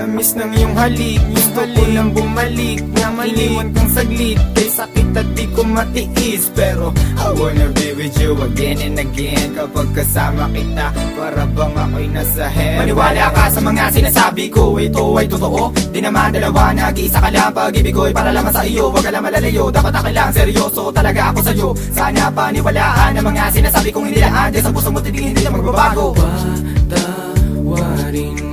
tamis ng iyong halik. Gusto ko nang bumalik. Na iniwan kang saglit. Kay sakit at di ko matiis. Pero I wanna be with you again and again. Kapag kasama kita Para bang ako'y nasa heaven Maniwala ka sa mga sinasabi ko. Ito ay totoo. Di naman dalawa Nag-iisa ka lang. Pag-ibig ko'y para lamang sa iyo. Huwag ka lang malalayo. Dapat ako lang seryoso. Talaga ako sa'yo. Sana paniwalaan Ang mga sinasabi kong hindi lang Diyos sa puso mo titigin hindi na magbabago. Patawarin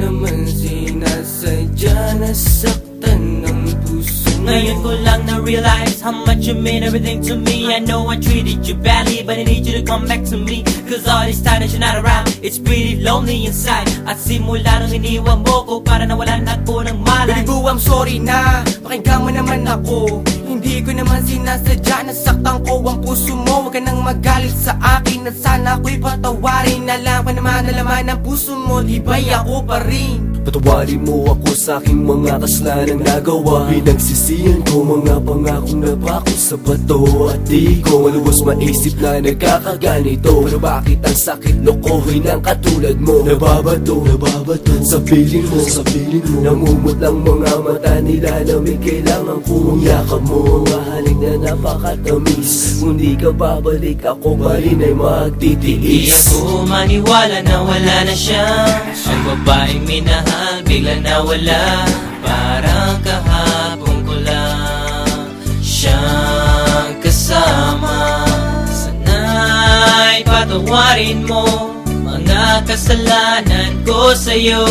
naman sinasadya Nasaktan ng puso Ngayon ko lang na-realize how much you mean everything to me. I know I treated you badly but I need you to come back to me. Cause all this time that you're not around It's pretty lonely inside. At simula nung iniwan mo ko Para nawalan ako ng malay. Baby boo, I'm sorry na. Pakinggan mo naman ako Hindi ko naman sinasadya Nasaktan ko ang puso mo. Huwag ka nang magalit sa akin At sana ako'y patawarin. Alam ko naman na laman ng puso mo Di ba'y ako pa rin. Patawarin mo ako sa aking mga kaslanang nagawa. Pinagsisiyan ko mga pangakong napako sa bato. At di ko maluwas maisip na nagkakaganito. Pero bakit ang sakit lokohin ng katulad mo? Nababato, nababato. Sa piling mo, sa piling mo. Namumot lang mga mata nila may kailangan kong yakap mo Mga halik na napakatamis Kung di ka babalik ako pa rin ay Di magtitiis ako maniwala na wala na siya. Ang babaeng minahal bigla nawala Parang kahapon ko lang Siyang kasama. Sana'y patawarin mo Mga kasalanan ko sa'yo.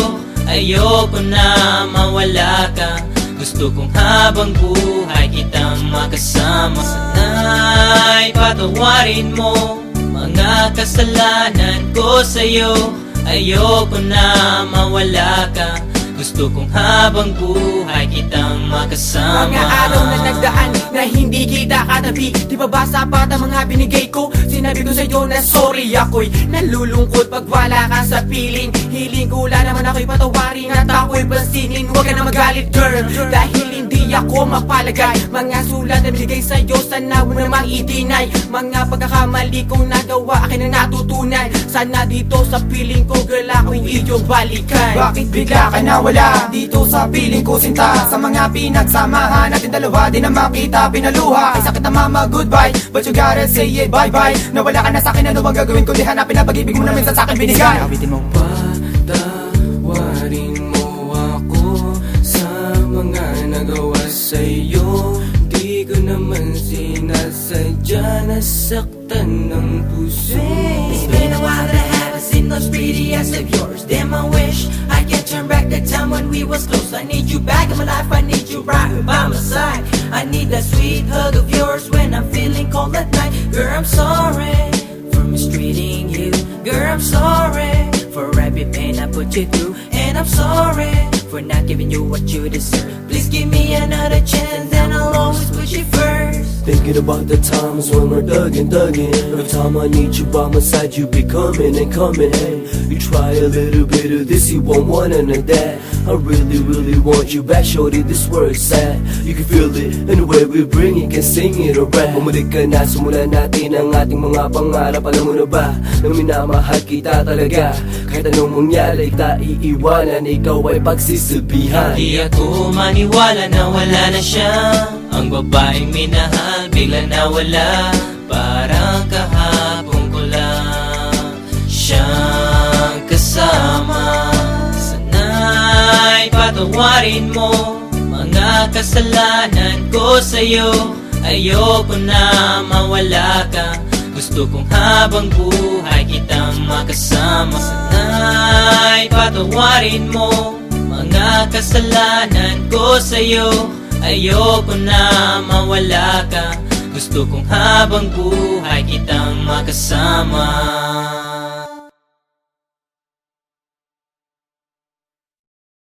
Ayoko na mawala ka. Gusto kong habang buhay kitang makasama Sana'y. Patawarin mo mga kasalanan ko sa'yo. Ayoko na mawala ka. Gusto kong habang buhay kitang makasama. Mga araw na nagdaan na hindi kita katabi. Di ba ba sapat ang mga binigay ko? Sinabi ko sa'yo na sorry ako'y nalulungkot pag wala ka sa piling. Hiling ko wala naman ako'y patawarin at ako'y pansinin Huwag ka na magalit girl. Dahil hindi ako mapalagay. Mga sulat na binigay sa'yo sana mo namang i-deny Mga pagkakamali kong nagawa akin na natutunan Sana dito sa piling ko girl ako'y iyong balikan Bakit bigla ka nawala? Dito sa piling ko sinta. Sa mga pinagsamahan natin dalawa di na makita pinaluha. Ay sakit na mama goodbye. But you gotta say it bye bye Nawala ka na sa akin ano bang gagawin ko? Di hanapin na pag-ibig mo na minsan sa akin binigay. Awitin mo sinasadya Nasaktan ng puso. It's been a while that I haven't seen those pretty eyes of yours. Damn I wish I could turn back the time when we was close. I need you back in my life, I need you right by my side. I need that sweet hug of yours when I'm feeling cold at night. Girl I'm sorry for mistreating you. Girl I'm sorry for every pain I put you through. And I'm sorry for not giving you what you deserve. Please give me another chance Thinking about the times when we're thugging, thugging Every time I need you by my side, you be coming and coming Hey, you try a little bit of this, you want none of that. I really, really want you back, shorty, this word's sad. You can feel it, and the way we bring it, can sing it or rap Bumalik ka na, simulan natin ang ating mga pangarap. Alam mo na ba, na minamahal kita talaga. Kahit anong mangyari, kita iiwanan Ikaw ay pagsisabihan Di ako maniwala na wala na siya Ang babaeng minahal bigla nawala Parang kahapon ko lang. Siyang kasama. Sana'y patawarin mo. Mga kasalanan ko sa'yo. Ayoko na mawala ka. Gusto kong habang buhay kitang makasama. Sana'y patawarin mo. Mga kasalanan ko sa'yo Ayoko na mawala ka. Gusto kong habang buhay kitang makasama